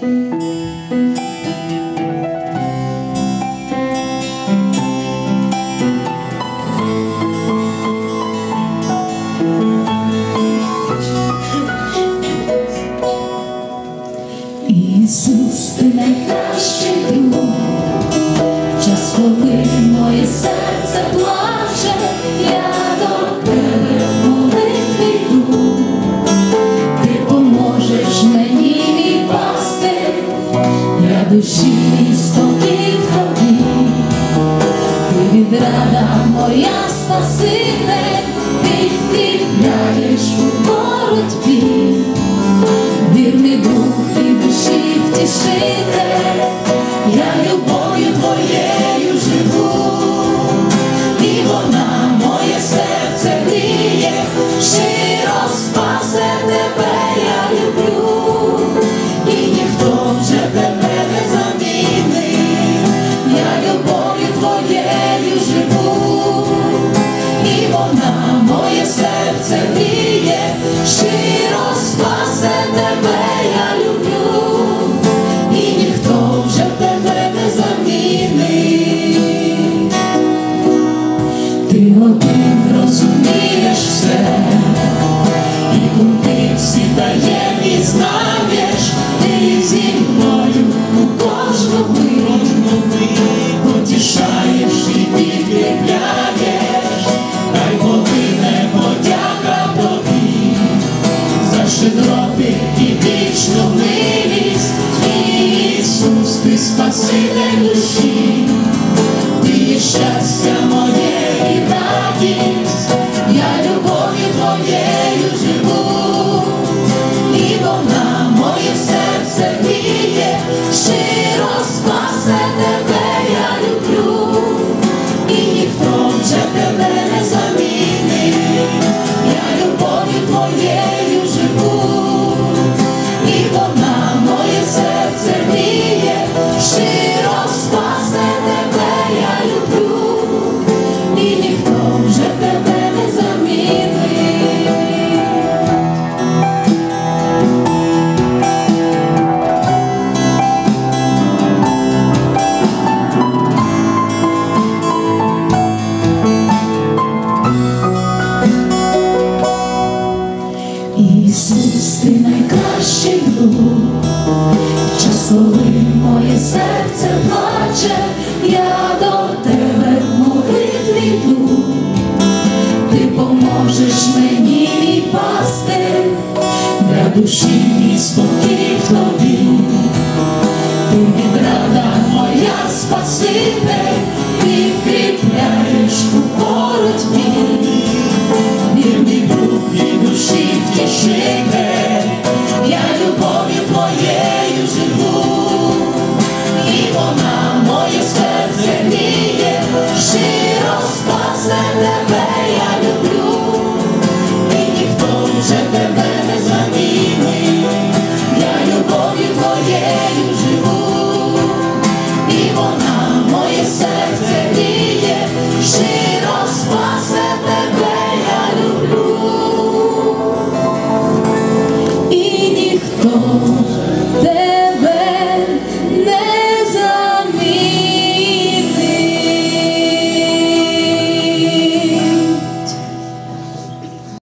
Ісус, ти найкращий друг, час, коли моє серце плаче, душі спокій в тобі, ти відрада моя спаситель, підкріпляєш у боротьбі і вона моє серце гріє, щиро спасе тебе, я люблю, і ніхто вже тебе не замінить. Ти один розумієш все, і думки всі таємні знаєш, щедроти і вічну милість, Ісус, ти спаситель душі, ти щастя Ісус, ти найкращий друг, час, коли моє серце плаче, я до тебе в молитві йду, ти поможеш мені мій пасти, для душі мій спокій в тобі, ти відрада моя спаситель. тішити, я любов'ю.